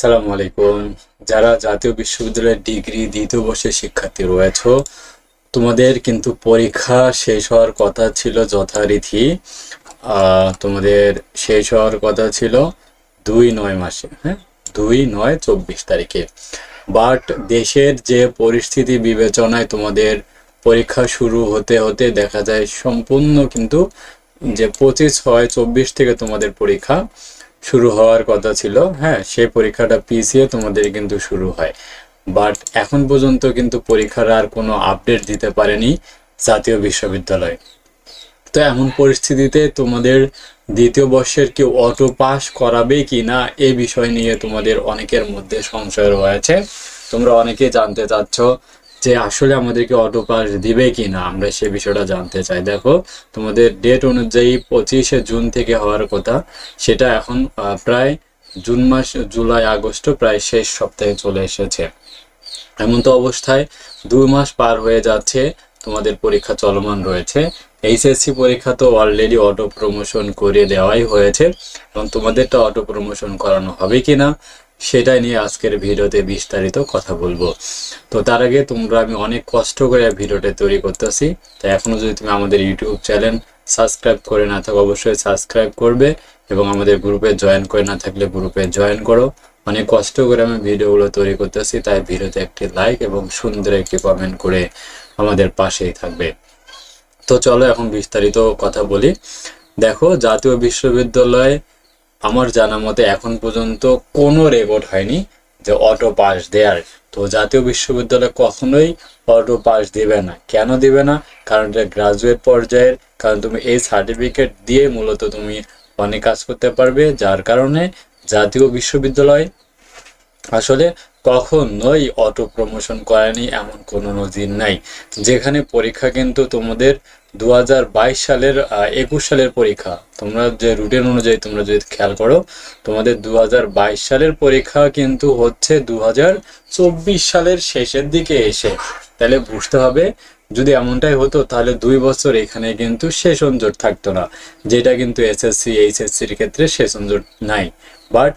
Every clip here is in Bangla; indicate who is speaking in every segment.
Speaker 1: সালামু আলাইকুম। যারা জাতীয় বিশ্ববিদ্যালয়ের ডিগ্রি দ্বিতীয় বর্ষের শিক্ষার্থী রয়েছে, তোমাদের কিন্তু পরীক্ষা শেষ হওয়ার কথা ছিল যথারীতি। তোমাদের শেষ হওয়ার কথা ছিল দুই নয় মাসে হ্যাঁ? দুই নয় চব্বিশ তারিখে। বাট দেশের যে পরিস্থিতি বিবেচনায় তোমাদের পরীক্ষা শুরু হতে হতে দেখা যায় সম্পূর্ণ কিন্তু যে পঁচিশ হয় চব্বিশ থেকে তোমাদের পরীক্ষা শুরু হওয়ার কথা ছিল। হ্যাঁ সেই পরীক্ষাটা পিছিয়ে তোমাদের কিন্তু শুরু হয়। বাট এখন পর্যন্ত কিন্তু পরীক্ষার আর কোনো আপডেট দিতে পারেনি জাতীয় বিশ্ববিদ্যালয়। তো এমন পরিস্থিতিতে তোমাদের দ্বিতীয় বর্ষের কেউ অটো পাস করাবে কি না এই বিষয় নিয়ে তোমাদের অনেকের মধ্যে সংশয় রয়েছে। তোমরা অনেকেই জানতে চাচ্ছ যে আসলে আমাদেরকে অটো পাস দিবে কি না আমরা সে বিষয়টা জানতে চাই। দেখো, তোমাদের ডেট অনুযায়ী পঁচিশে জুন থেকে হওয়ার কথা, সেটা এখন প্রায় জুন মাস, জুলাই, আগস্ট প্রায় শেষ সপ্তাহে চলে এসেছে। এমন তো অবস্থায় দুই মাস পার হয়ে যাচ্ছে, তোমাদের পরীক্ষা চলমান রয়েছে। এইচএসসি পরীক্ষা তো অলরেডি অটো প্রমোশন করে দেওয়াই হয়েছে, এবং তোমাদেরটা অটো প্রমোশন করানো হবে কিনা সেটাই নিয়ে আজকের ভিডিওতে বিস্তারিত কথা বলব। তো তার আগে তোমরা আমি অনেক কষ্ট করে ভিডিওটা তৈরি করতেছি। তো এখনও যদি তুমি আমাদের ইউটিউব চ্যানেল সাবস্ক্রাইব করে না থাকো, অবশ্যই সাবস্ক্রাইব করবে এবং আমাদের গ্রুপে জয়েন করে না থাকলে গ্রুপে জয়েন করো। অনেক কষ্ট করে আমি ভিডিওগুলো তৈরি করতেছি, তাই ভিডিওতে একটি লাইক এবং সুন্দর একটি কমেন্ট করে আমাদের পাশেই থাকবে। তো চলো এখন বিস্তারিত কথা বলি। দেখো, জাতীয় বিশ্ববিদ্যালয় আমার জানা মতে এখন পর্যন্ত কোনো রেকর্ড হয়নি যে অটো পাস দেয়ার। তো জাতীয় বিশ্ববিদ্যালয় কখনোই অটো পাস দেবে না। কেন দেবে না? কারণ এটা গ্রাজুয়েট পর্যায়ের। কারণ তুমি এই সার্টিফিকেট দিয়ে মূলত তুমি অনেক কাজ করতে পারবে। যার কারণে জাতীয় বিশ্ববিদ্যালয় আসলে কখনোই অটো প্রমোশন করেনি এমন কোনো নজির নাই। যেখানে পরীক্ষা কিন্তু তোমাদের দু সালের একুশ সালের পরীক্ষা। তোমরা যে রুটিন অনুযায়ী তোমরা যদি খেয়াল করো, তোমাদের দু সালের পরীক্ষা কিন্তু হচ্ছে দু হাজার চব্বিশ সালের শেষের দিকে এসে। তাহলে বুঝতে হবে, যদি এমনটাই হতো তাহলে দুই বছর এখানে কিন্তু সেশন জোট থাকতো না, যেটা কিন্তু এসএসসি, এইচএসসির ক্ষেত্রে সেশন জোট নাই। বাট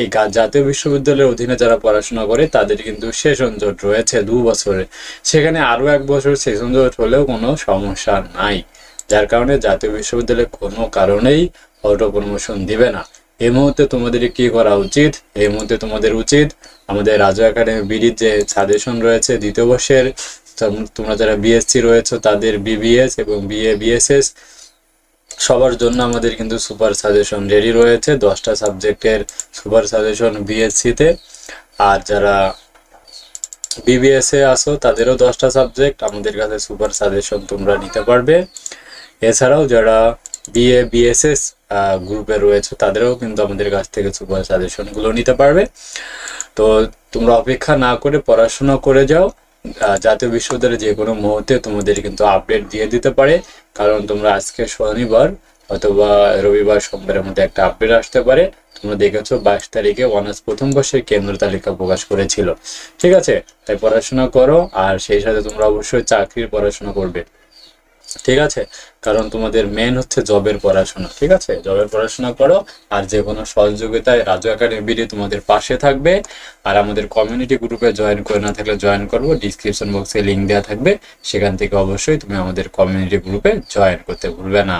Speaker 1: এই জাতীয় বিশ্ববিদ্যালয়ের অধীনে যারা পড়াশোনা করে, তাদের কিন্তু সেশন জোট রয়েছে দু বছরে। সেখানে আরও এক বছর সেশন জোট হলেও কোনো সমস্যা নাই। যার কারণে জাতীয় বিশ্ববিদ্যালয় কোনো কারণেই অটো প্রমোশন দিবে না। এই মুহূর্তে তোমাদের কি করা উচিত? এই মুহূর্তে তোমাদের উচিত আমাদের রাজু একাডেমি বিডির যে সাজেশন রয়েছে, দ্বিতীয় বর্ষের। তোমরা যারা বিএসসি রয়েছে, তাদের বিবিএস এবং বিএ বিএসএস সবার জন্য আমাদের কিন্তু সুপার সাজেশন রেডি রয়েছে। দশটা সাবজেক্টের সুপার সাজেশন বিএসসিতে। আর যারা বিবিএস আসো, তাদেরও দশটা সাবজেক্ট। আমাদের কাছে সুপার সাজেশন তোমরা নিতে পারবে। এছাড়াও যারা বিএ, বিএসএস গ্রুপে রয়েছে, তাদেরও কিন্তু আমাদের কাছ থেকে সুপার সাজেশনগুলো নিতে পারবে। তো তোমরা অপেক্ষা না করে পড়াশোনা করে যাও। জাতীয় বিশ্ববিদ্যালয়ে যে কোনো মুহূর্তে তোমাদের কিন্তু আপডেট দিয়ে দিতে পারে। কারণ তোমরা আজকে শনিবার অথবা রবিবার সোমবারের মধ্যে একটা আপডেট আসতে পারে। তোমরা দেখেছ বাইশ তারিখে অনার্স প্রথম বর্ষের কেন্দ্র তালিকা প্রকাশ করেছিল। ঠিক আছে? তাই পড়াশোনা করো, আর সেই সাথে তোমরা অবশ্যই চাকরির পড়াশোনা করবে। ঠিক আছে? কারণ তোমাদের মেন হচ্ছে জবের পড়াশোনা, ঠিক আছে? জবের পড়াশোনা করো, আর যে কোনো সহযোগিতায় রাজু একাডেমি বিডি তোমাদের পাশে থাকবে, আর আমাদের কমিউনিটি গ্রুপে জয়েন করে না থাকলে জয়েন করব ডিসক্রিপশন বক্সে লিঙ্ক দেওয়া থাকবে, সেখান থেকে অবশ্যই তুমি আমাদের কমিউনিটি গ্রুপে জয়েন করতে ভুলবে না।